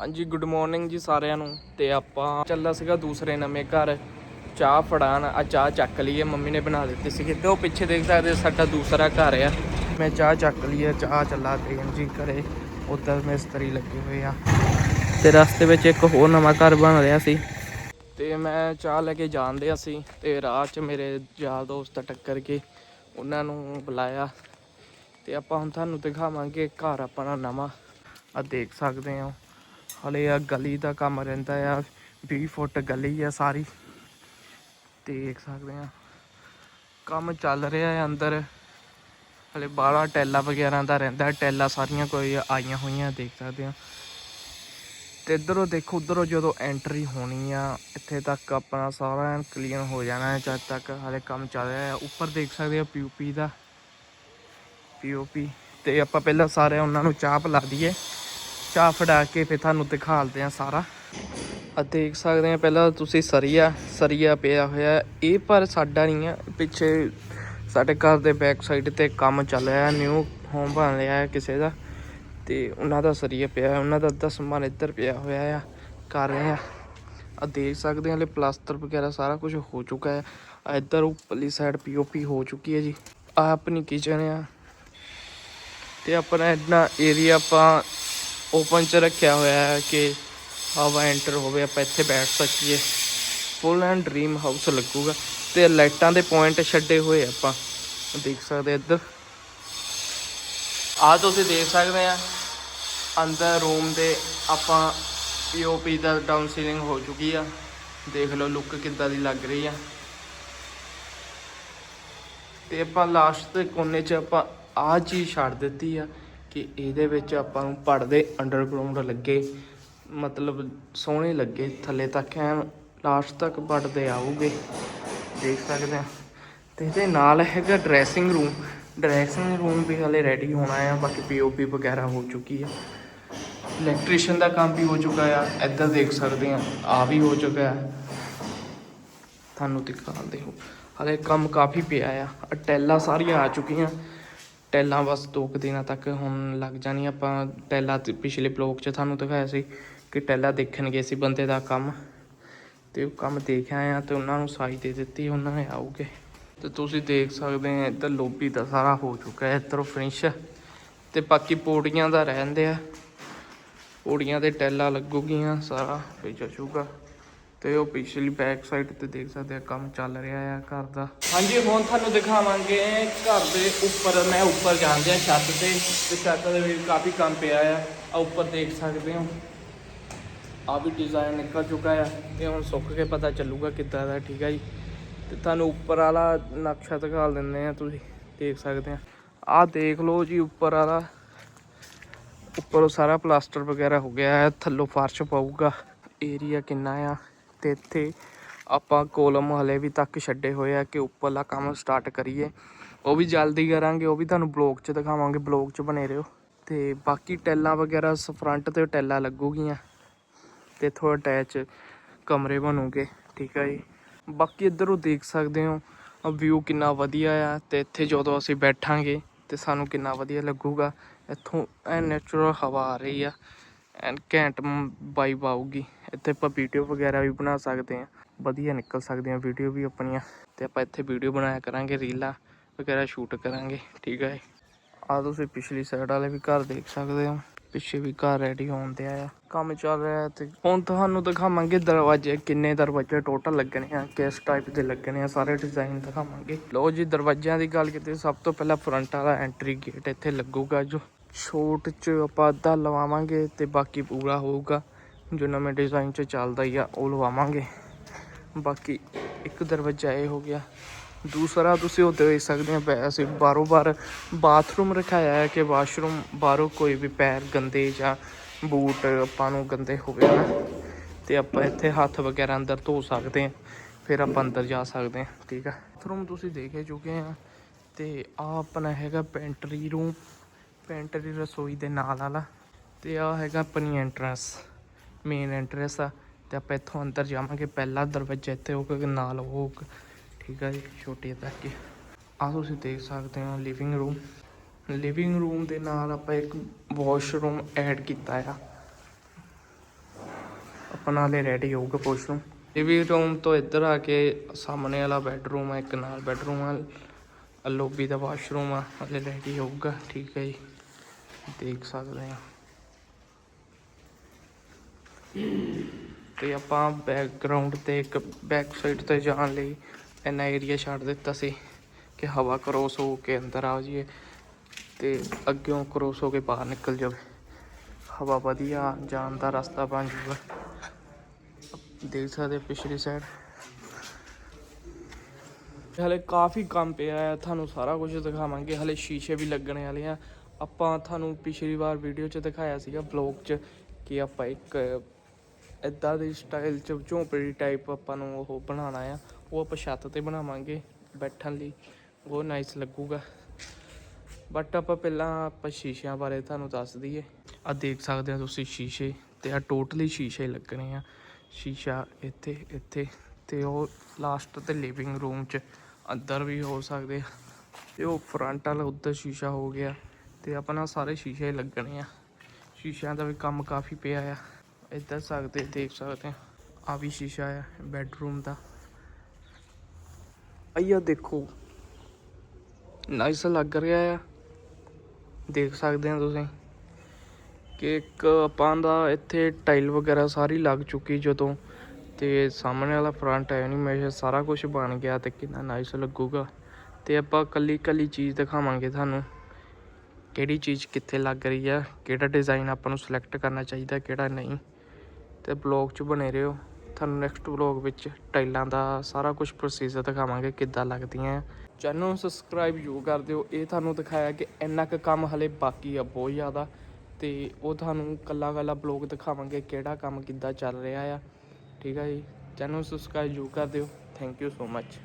ਹਾਂਜੀ good morning ਜੀ ਸਾਰਿਆਂ ਨੂੰ। ਤੇ ਆਪਾਂ ਚੱਲਾ ਸੀਗਾ ਦੂਸਰੇ ਨਵੇਂ ਘਰ। ਚਾਹ ਫੜਾਣ, ਆ ਚਾਹ ਚੱਕ ਲਈਏ, ਮੰਮੀ ਨੇ ਬਣਾ ਦਿੱਤੀ ਸੀ। ਤੇ ਉਹ ਪਿੱਛੇ ਦੇਖ ਸਕਦੇ ਸਾਡਾ ਦੂਸਰਾ ਘਰ ਆ। ਮੈਂ ਚਾਹ ਚੱਕ ਲਈ ਹੈ ਚਾਹ ਚੱਲਾ ਦੇਣ ਜੀ ਘਰੇ। ਉੱਧਰ ਮਿਸਤਰੀ ਲੱਗੇ ਹੋਏ ਆ। ਤੇ ਰਸਤੇ ਵਿੱਚ ਇੱਕ ਹੋਰ ਨਵਾਂ ਘਰ ਬਣ ਰਿਹਾ ਸੀ। ਤੇ ਮੈਂ ਚਾਹ ਲੈ ਕੇ ਜਾਂਦੇ ਸੀ। ਤੇ ਰਾਹ 'ਚ ਮੇਰੇ ਯਾਰ ਦੋਸਤ ਟੱਕਰ ਕੇ ਉਹਨਾਂ ਨੂੰ ਬੁਲਾਇਆ। ਤੇ ਆਪਾਂ ਹੁਣ ਤੁਹਾਨੂੰ ਦਿਖਾਵਾਂਗੇ ਘਰ ਆਪਣਾ ਨਵਾਂ। ਆ ਦੇਖ ਸਕਦੇ ਹੋ। ਹਲੇ ਆ ਗਲੀ ਦਾ ਕੰਮ ਰਹਿੰਦਾ ਆ 20 ਫੁੱਟ ਗਲੀ ਆ ਸਾਰੀ। ਦੇਖ ਸਕਦੇ ਆ। ਕੰਮ ਚੱਲ ਰਿਹਾ ਹੈ ਅੰਦਰ। ਹਲੇ ਬਾਹਲਾ ਟੈਲਾ ਵਗੈਰਾ ਦਾ ਰਹਿੰਦਾ, ਟੈਲਾ ਸਾਰੀਆਂ ਕੋਈ ਆਈਆਂ ਹੋਈਆਂ, ਦੇਖ ਸਕਦੇ ਆ। ਤੇ ਇਧਰੋਂ ਦੇਖੋ, ਉਧਰੋਂ ਜਦੋਂ ਐਂਟਰੀ ਹੋਣੀ ਆ, ਇੱਥੇ ਤੱਕ ਆਪਣਾ ਸਾਰਾ ਕਲੀਅਰ ਹੋ ਜਾਣਾ ਹੈ ਜਦ ਤੱਕ ਹਲੇ ਕੰਮ ਚੱਲ ਰਿਹਾ ਹੈ ਉੱਪਰ ਦੇਖ ਸਕਦੇ ਆ ਪੀਯੂਪੀ ਦਾ। ਪੀਓਪੀ ਤੇ ਆਪਾਂ ਪਹਿਲਾਂ ਸਾਰੇ ਉਹਨਾਂ ਨੂੰ ਚਾਹ ਪਿਲਾ ਦਈਏ। ਚਾਹ ਫੜਾ ਕੇ ਫਿਰ ਤੁਹਾਨੂੰ ਦਿਖਾਲਦੇ ਆ ਸਾਰਾ। ਆ ਦੇਖ ਸਕਦੇ ਆ ਪਹਿਲਾਂ ਤੁਸੀਂ ਸਰੀਆ ਸਰੀਆ ਪਿਆ ਹੋਇਆ। ਇਹ ਪਰ ਸਾਡਾ ਨਹੀਂ ਆ, ਪਿੱਛੇ ਸਾਡੇ ਘਰ ਦੇ ਬੈਕ ਸਾਈਡ ਤੇ ਕੰਮ ਚੱਲ ਰਿਹਾ ਨਿਊ ਹੋਮ ਬਣ ਰਿਹਾ ਹੈ ਕਿਸੇ ਦਾ। ਤੇ ਉਹਨਾਂ ਦਾ ਸਰੀਆ ਪਿਆ, ਉਹਨਾਂ ਦਾ ਅੱਧਾ ਸਮਾਨ ਇੱਧਰ ਪਿਆ ਹੋਇਆ ਆ, ਕਰ ਰਹੇ ਆ। ਆ ਦੇਖ ਸਕਦੇ ਹਾਂ ਹਲੇ ਪਲਾਸਟਰ ਵਗੈਰਾ ਸਾਰਾ ਕੁਝ ਹੋ ਚੁੱਕਾ ਹੈ। ਇੱਧਰ ਉੱਪਰਲੀ ਸਾਈਡ ਪੀਓਪੀ ਹੋ ਚੁੱਕੀ ਹੈ ਜੀ। ਆ ਆਪਣੀ ਕਿਚਨ ਆ। ਤੇ ਆਪਣਾ ਇੰਨਾ ਏਰੀਆ ਆਪਾਂ ਓਪਨ ਚ ਰੱਖਿਆ ਹੋਇਆ ਹੈ ਕਿ ਹਵਾ ਐਂਟਰ ਹੋਵੇ, ਆਪਾਂ ਇੱਥੇ ਬੈਠ ਸਕੀਏ। ਫੁੱਲ ਐਂਡ ਡ੍ਰੀਮ ਹਾਊਸ ਲੱਗੂਗਾ। ਤੇ ਲਾਈਟਾਂ ਦੇ ਪੁਆਇੰਟ ਛੱਡੇ ਹੋਏ ਆਪਾਂ। ਦੇਖ ਸਕਦੇ ਇੱਧਰ। ਆ ਤੁਸੀਂ ਦੇਖ ਸਕਦੇ ਆ ਅੰਦਰ ਰੂਮ ਦੇ ਆਪਾਂ ਪੀਓਪੀ ਦਾ ਡਾਊਨ ਸੀਲਿੰਗ ਹੋ ਚੁੱਕੀ ਆ। ਦੇਖ ਲਓ ਲੁੱਕ ਕਿੱਦਾਂ ਦੀ ਲੱਗ ਰਹੀ ਆ। ਤੇ ਆਪਾਂ ਲਾਸਟ ਦੇ ਕੋਨੇ 'ਚ ਆਪਾਂ ਆਹ ਚੀਜ਼ ਛੱਡ ਦਿੱਤੀ ਆ। ਕਿ ਇਹਦੇ ਵਿੱਚ ਆਪਾਂ ਨੂੰ ਪੜਦੇ ਅੰਡਰਗਰਾਉਂਡ ਲੱਗੇ, ਮਤਲਬ ਸੋਹਣੇ ਲੱਗੇ। ਥੱਲੇ ਤੱਕ ਐ ਲਾਸਟ ਤੱਕ ਪੜਦੇ ਆਉਗੇ ਦੇਖ ਸਕਦੇ ਆ। ਤੇ ਇਹਦੇ ਨਾਲ ਹੈਗਾ ਡਰੈਸਿੰਗ ਰੂਮ ਡਰੈਸਿੰਗ ਰੂਮ ਵੀ ਹਲੇ ਰੈਡੀ ਹੋਣਾ ਆ, ਬਾਕੀ ਪੀਓਪੀ ਵਗੈਰਾ ਹੋ ਚੁੱਕੀ ਆ। ਇਲੈਕਟ੍ਰੀਸ਼ੀਅਨ ਦਾ ਕੰਮ ਵੀ ਹੋ ਚੁੱਕਾ ਆ, ਇੱਧਰ ਦੇਖ ਸਕਦੇ ਆ ਆ ਵੀ ਹੋ ਚੁੱਕਾ ਆ। ਤੁਹਾਨੂੰ ਦਿਖਾਉਂਦੇ ਹੋ ਹਲੇ ਕੰਮ ਕਾਫੀ ਪਿਆ ਆ ਆਹ ਟੈਲਾਂ ਸਾਰੀਆਂ ਆ ਚੁੱਕੀਆਂ। ਟੈਲਾਂ ਬਸ ਦੋ ਕੁ ਦਿਨਾਂ ਤੱਕ ਹੁਣ ਲੱਗ ਜਾਣੀ ਆਪਾਂ ਟੈਲਾਂ ਪਿਛਲੇ ਬਲੌਗ 'ਚ ਤੁਹਾਨੂੰ ਦਿਖਾਇਆ ਸੀ ਕਿ ਟੈਲਾਂ ਦੇਖਣ ਗਏ ਸੀ ਬੰਦੇ ਦਾ ਕੰਮ। ਤੇ ਉਹ ਕੰਮ ਦੇਖ ਆਏ ਆ ਤੇ ਉਹਨਾਂ ਨੂੰ ਸਾਈ ਦੇ ਦਿੱਤੀ, ਉਹਨਾਂ ਨੇ ਆਉਗੇ ਤੇ ਤੁਸੀਂ ਦੇਖ ਸਕਦੇ ਆ, ਇੱਧਰ ਲੋਬੀ ਦਾ ਸਾਰਾ ਹੋ ਚੁੱਕਾ ਹੈ, ਇੱਧਰੋਂ ਫਿਨਿਸ਼ ਤੇ ਬਾਕੀ ਪੌੜੀਆਂ ਦਾ ਰਹਿੰਦੇ ਆ ਪੌੜੀਆਂ ਤੇ ਟੈਲਾਂ ਲੱਗੂਗੀਆਂ, ਸਾਰਾ ਫਿਰ ਜਚੂਗਾ ਤੇ ਉਹ ਪਿਛਲੀ ਬੈਕ ਸਾਈਡ ਤੇ ਦੇਖ ਸਕਦੇ ਆ ਕੰਮ ਚੱਲ ਰਿਹਾ ਆ ਘਰ ਦਾ। ਹਾਂਜੀ, ਹੁਣ ਤੁਹਾਨੂੰ ਦਿਖਾਵਾਂਗੇ ਘਰ ਦੇ ਉੱਪਰ। ਮੈਂ ਉੱਪਰ ਜਾਂਦੇ ਆ ਛੱਤ ਤੇ ਤੇ ਛੱਤ ਦੇ ਵਿੱਚ ਕਾਫੀ ਕੰਮ ਪਿਆ ਆ। ਆ ਉੱਪਰ ਦੇਖ ਸਕਦੇ ਹੋ। ਆ ਵੀ ਡਿਜ਼ਾਈਨ ਨਿਕਲ ਚੁੱਕਾ ਆ। ਇਹ ਹੁਣ ਸੁੱਕ ਕੇ ਪਤਾ ਚੱਲੂਗਾ ਕਿੱਦਾਂ ਦਾ, ਠੀਕ ਆ ਜੀ। ਤੇ ਤੁਹਾਨੂੰ ਉੱਪਰ ਵਾਲਾ ਨਕਸ਼ਾ ਦਿਖਾ ਦਿੰਦੇ ਆ ਤੁਸੀਂ। ਦੇਖ ਸਕਦੇ ਆ। ਆਹ ਦੇਖ ਲਓ ਜੀ ਉੱਪਰ ਵਾਲਾ। ਉੱਪਰੋਂ ਸਾਰਾ ਪਲਾਸਟਰ ਵਗੈਰਾ ਹੋ ਗਿਆ ਹੈ ਥੱਲੋਂ ਫਰਸ਼ ਪਊਗਾ। ਏਰੀਆ ਕਿੰਨਾ ਆ। ਤੇ ਇੱਥੇ ਆਪਾਂ ਕੋਲਮ ਹਲੇ ਵੀ ਤੱਕ ਛੱਡੇ ਹੋਏ ਆ ਕਿ ਉੱਪਰਲਾ ਕੰਮ ਸਟਾਰਟ ਕਰੀਏ। ਉਹ ਵੀ ਜਲਦੀ ਕਰਾਂਗੇ, ਉਹ ਵੀ ਤੁਹਾਨੂੰ ਬਲੌਗ 'ਚ ਦਿਖਾਵਾਂਗੇ ਬਲੌਗ 'ਚ ਬਨੇ ਰਹੋ। ਤੇ ਬਾਕੀ ਟੈਲਾਂ ਵਗੈਰਾ ਫਰੰਟ ਤੇ ਟੈਲਾਂ ਲੱਗੂਗੀਆਂ ਤੇ ਥੋੜਾ ਅਟੈਚ ਕਮਰੇ ਬਣੂਗੇ, ਠੀਕ ਆ ਜੀ। ਬਾਕੀ ਇੱਧਰੋਂ ਦੇਖ ਸਕਦੇ ਹੋ ਵਿਊ ਕਿੰਨਾ ਵਧੀਆ ਆ ਤੇ ਇੱਥੇ ਜਦੋਂ ਅਸੀਂ ਬੈਠਾਂਗੇ ਤੇ ਸਾਨੂੰ ਕਿੰਨਾ ਵਧੀਆ ਲੱਗੂਗਾ। ਇੱਥੋਂ ਐ ਨੈਚੁਰਲ ਹਵਾ ਆ ਰਹੀ ਆ। ਐਨ ਘੈਂਟ ਵਾਈਬ ਆਊਗੀ। ਇੱਥੇ ਆਪਾਂ ਵੀਡੀਓ ਵਗੈਰਾ ਵੀ ਬਣਾ ਸਕਦੇ ਆ ਵਧੀਆ ਨਿਕਲ ਸਕਦੇ ਸਕਦੀਆਂ ਵੀਡੀਓ ਵੀ ਆਪਣੀਆਂ। ਤੇ ਆਪਾਂ ਇੱਥੇ ਵੀਡੀਓ ਬਣਾਇਆ ਕਰਾਂਗੇ, ਰੀਲਾਂ ਵਗੈਰਾ ਸ਼ੂਟ ਕਰਾਂਗੇ। ਠੀਕ ਹੈ ਆ ਤੁਸੀਂ ਪਿਛਲੀ ਸਾਈਡ ਵਾਲੇ ਵੀ ਘਰ ਦੇਖ ਸਕਦੇ ਹੋ। ਪਿੱਛੇ ਵੀ ਘਰ ਰੈਡੀ ਹੋਣ ਤੇ ਆਇਆ ਕੰਮ ਚੱਲ ਰਿਹਾ ਤੇ ਹੁਣ ਤੁਹਾਨੂੰ ਦਿਖਾਵਾਂਗੇ ਦਰਵਾਜ਼ੇ ਕਿੰਨੇ ਦਰਵਾਜ਼ੇ ਟੋਟਲ ਲੱਗਣੇ ਆ, ਕਿਸ ਟਾਈਪ ਦੇ ਲੱਗਣੇ ਆ, ਸਾਰੇ ਡਿਜ਼ਾਈਨ ਦਿਖਾਵਾਂਗੇ। ਲੋ ਜੀ, ਦਰਵਾਜ਼ਿਆਂ ਦੀ ਗੱਲ ਕੀਤੀ, ਸਭ ਤੋਂ ਪਹਿਲਾਂ ਫਰੰਟ ਵਾਲਾ ਐਂਟਰੀ ਗੇਟ ਇੱਥੇ ਲੱਗੂਗਾ ਜੋ। ਛੋਟ ਚ ਆਪਾਂ ਅੱਧਾ ਲਵਾਵਾਂਗੇ ਤੇ ਬਾਕੀ ਪੂਰਾ ਹੋਊਗਾ। ਜੋ ਨਵੇਂ ਡਿਜ਼ਾਈਨ ਚ ਚੱਲਦਾ ਹੀ ਆ, ਉਹ ਲਵਾਵਾਂਗੇ। ਬਾਕੀ ਇੱਕ ਦਰਵਾਜ਼ਾ ਇਹ ਹੋ ਗਿਆ। ਦੂਸਰਾ ਤੁਸੀਂ ਉਹ ਦੇਖ ਸਕਦੇ ਆ ਅਸੀਂ ਬਾਰੋ ਬਾਰ ਬਾਥਰੂਮ ਰਖਾਇਆ ਹੈ ਕਿ ਵਾਸ਼ਰੂਮ ਬਾਹਰੋਂ ਕੋਈ ਵੀ ਪੈਰ ਗੰਦੇ ਜਾਂ ਬੂਟ ਆਪਾਂ ਨੂੰ ਗੰਦੇ ਹੋਵੇ ਨਾ ਤੇ ਆਪਾਂ ਇੱਥੇ ਹੱਥ ਵਗੈਰਾ ਅੰਦਰ ਧੋ ਸਕਦੇ ਹਾਂ ਫਿਰ ਆਪਾਂ ਅੰਦਰ ਜਾ ਸਕਦੇ ਹਾਂ ਠੀਕ ਆ। ਬਾਥਰੂਮ ਤੁਸੀਂ ਦੇਖੇ ਚੁੱਕੇ ਆ ਤੇ ਆ ਆਪਣਾ ਹੈਗਾ ਪੈਂਟਰੀ ਰੂਮ ਪੈਂਟਰੀ ਰਸੋਈ ਦੇ ਨਾਲ ਵਾਲਾ। ਤੇ ਆ ਹੈਗਾ ਆਪਣੀ ਐਂਟਰੈਂਸ ਮੇਨ ਐਂਟਰੈਂਸ ਆ। ਤੇ ਆਪਾਂ ਇੱਥੋਂ ਅੰਦਰ ਜਾਵਾਂਗੇ, ਪਹਿਲਾ ਦਰਵਾਜ਼ਾ ਇੱਥੇ ਹੋਊਗਾ ਨਾਲ ਹੋਊਗਾ। ਠੀਕ ਆ ਜੀ, ਛੋਟੀ ਤੱਕ ਆ ਤੁਸੀਂ ਦੇਖ ਸਕਦੇ ਹੋ ਲਿਵਿੰਗ ਰੂਮ ਲਿਵਿੰਗ ਰੂਮ ਦੇ ਨਾਲ ਆਪਾਂ ਇੱਕ ਵਾਸ਼ਰੂਮ ਐਡ ਕੀਤਾ ਆ। ਆਪਣਾ ਹਲੇ ਰੈਡੀ ਹੋਊਗਾ ਪੁੱਛ ਲਿਵਿੰਗ ਰੂਮ ਤੋਂ ਇੱਧਰ ਆ ਕੇ ਸਾਹਮਣੇ ਵਾਲਾ ਬੈੱਡਰੂਮ ਆ, ਇੱਕ ਨਾਲ ਬੈੱਡਰੂਮ ਆ। ਲੋਬੀ ਦਾ ਵਾਸ਼ਰੂਮ ਆ, ਹਲੇ ਰੈਡੀ ਹੋਊਗਾ। ਠੀਕ ਹੈ ਜੀ। ਦੇਖ ਸਕਦੇ ਆ ਤੇ ਆਪਾਂ ਬੈਕਗ੍ਰਾਉਂਡ ਤੇ ਇੱਕ ਬੈਕ ਸਾਈਡ ਤੇ ਜਾਣ ਲਈ ਇੰਨਾ ਏਰੀਆ ਛੱਡ ਦਿੱਤਾ ਸੀ ਕਿ ਹਵਾ ਕ੍ਰੋਸ ਹੋ ਕੇ ਅੰਦਰ ਆ ਜਾਈਏ ਤੇ ਅੱਗਿਓਂ ਕ੍ਰੋਸ ਹੋ ਕੇ ਬਾਹਰ ਨਿਕਲ ਜਾਵੇ। ਹਵਾ ਵਧੀਆ, ਜਾਣ ਦਾ ਰਸਤਾ ਬਣ ਜੂਗਾ। ਦੇਖ ਸਕਦੇ ਪਿਛਲੀ ਸਾਈਡ ਹਲੇ ਕਾਫੀ ਕੰਮ ਪਿਆ ਹੈ, ਤੁਹਾਨੂੰ ਸਾਰਾ ਕੁਝ ਦਿਖਾਵਾਂਗੇ। ਹਲੇ ਸ਼ੀਸ਼ੇ ਵੀ ਲੱਗਣੇ ਵਾਲੇ ਆ। ਆਪਾਂ ਤੁਹਾਨੂੰ ਪਿਛਲੀ ਵਾਰ ਵੀਡੀਓ 'ਚ ਦਿਖਾਇਆ ਸੀਗਾ ਵਲੌਗ 'ਚ ਕਿ ਆਪਾਂ ਇੱਕ ਇਦਾਂ ਦੇ ਸਟਾਈਲ 'ਚ ਝੌਂਪੜੀ ਟਾਈਪ ਆਪਾਂ ਨੂੰ ਉਹ ਬਣਾਉਣਾ ਆ। ਉਹ ਆਪਾਂ ਛੱਤ ਤੇ ਬਣਾਵਾਂਗੇ ਬੈਠਣ ਲਈ। ਉਹ ਨਾਈਸ ਲੱਗੂਗਾ। ਬਟ ਆਪਾਂ ਪਹਿਲਾਂ ਆਪਾਂ ਸ਼ੀਸ਼ਿਆਂ ਬਾਰੇ ਤੁਹਾਨੂੰ ਦੱਸ ਦਈਏ। ਆ ਦੇਖ ਸਕਦੇ ਹੋ ਤੁਸੀਂ ਸ਼ੀਸ਼ੇ ਤੇ ਆ ਟੋਟਲੀ ਸ਼ੀਸ਼ੇ ਲੱਗਣੇ ਆ। ਸ਼ੀਸ਼ਾ ਇੱਥੇ ਇੱਥੇ ਤੇ ਉਹ ਲਾਸਟ ਤੇ ਲਿਵਿੰਗ ਰੂਮ 'ਚ ਅੰਦਰ ਵੀ ਹੋ ਸਕਦੇ ਆ। ਤੇ ਉਹ ਫਰੰਟ ਵਾਲਾ ਉੱਧਰ ਸ਼ੀਸ਼ਾ ਹੋ ਗਿਆ। ਤੇ ਆਪਣਾ ਸਾਰੇ ਸ਼ੀਸ਼ੇ ਲੱਗਣੇ ਆ। ਸ਼ੀਸ਼ਿਆਂ ਦਾ ਵੀ ਕੰਮ ਕਾਫੀ ਪਿਆ ਆ। ਇੱਧਰ ਸਕਦੇ, ਦੇਖ ਸਕਦੇ ਆ। ਆ ਵੀ ਸ਼ੀਸ਼ਾ ਆ, ਬੈੱਡਰੂਮ ਦਾ। ਆਈਆ ਦੇਖੋ। ਨਾਈਸ ਲੱਗ ਰਿਹਾ ਆ। ਦੇਖ ਸਕਦੇ ਆ ਤੁਸੀਂ ਕਿ ਇੱਕ ਆਪਾਂ ਦਾ ਇੱਥੇ ਟਾਈਲ ਵਗੈਰਾ ਸਾਰੀ ਲੱਗ ਚੁੱਕੀ ਜਦੋਂ ਤੇ ਸਾਹਮਣੇ ਵਾਲਾ ਫਰੰਟ ਐਨੀਮੇਸ਼ਨ ਸਾਰਾ ਕੁਝ ਬਣ ਗਿਆ ਤੇ ਕਿੰਨਾ ਨਾਈਸ ਲੱਗੂਗਾ। ਤੇ ਆਪਾਂ ਕੱਲੀ ਕੱਲੀ ਚੀਜ਼ ਦਿਖਾਵਾਂਗੇ ਤੁਹਾਨੂੰ। ਕਿਹੜੀ ਚੀਜ਼ ਕਿੱਥੇ ਲੱਗ ਰਹੀ ਆ, ਕਿਹੜਾ ਡਿਜ਼ਾਈਨ ਆਪਾਂ ਨੂੰ ਸਿਲੈਕਟ ਕਰਨਾ ਚਾਹੀਦਾ, ਕਿਹੜਾ ਨਹੀਂ, ਤੇ ਬਲੌਗ 'ਚ ਬਣੇ ਰਹੋ। ਤੁਹਾਨੂੰ ਨੈਕਸਟ ਬਲੌਗ ਵਿੱਚ ਟਾਈਲਾਂ ਦਾ ਸਾਰਾ ਕੁਝ ਪ੍ਰੋਸੀਜਰ ਦਿਖਾਵਾਂਗੇ, ਕਿੱਦਾਂ ਲੱਗਦੀਆਂ ਚੈਨਲ ਨੂੰ ਸਬਸਕ੍ਰਾਈਬ ਜ਼ਰੂਰ ਕਰ ਦਿਓ। ਇਹ ਤੁਹਾਨੂੰ ਦਿਖਾਇਆ ਕਿ ਇੰਨਾ ਕੁ ਕੰਮ ਹਲੇ ਬਾਕੀ ਆ, ਬਹੁਤ ਜ਼ਿਆਦਾ। ਤੇ ਉਹ ਤੁਹਾਨੂੰ ਕੱਲਾ ਕੱਲਾ ਬਲੌਗ ਦਿਖਾਵਾਂਗੇ, ਕਿਹੜਾ ਕੰਮ ਕਿੱਦਾਂ ਚੱਲ ਰਿਹਾ ਆ। ਠੀਕ ਆ ਜੀ? ਚੈਨਲ ਨੂੰ ਸਬਸਕ੍ਰਾਈਬ ਜ਼ਰੂਰ ਕਰ ਦਿਓ। Thank you so much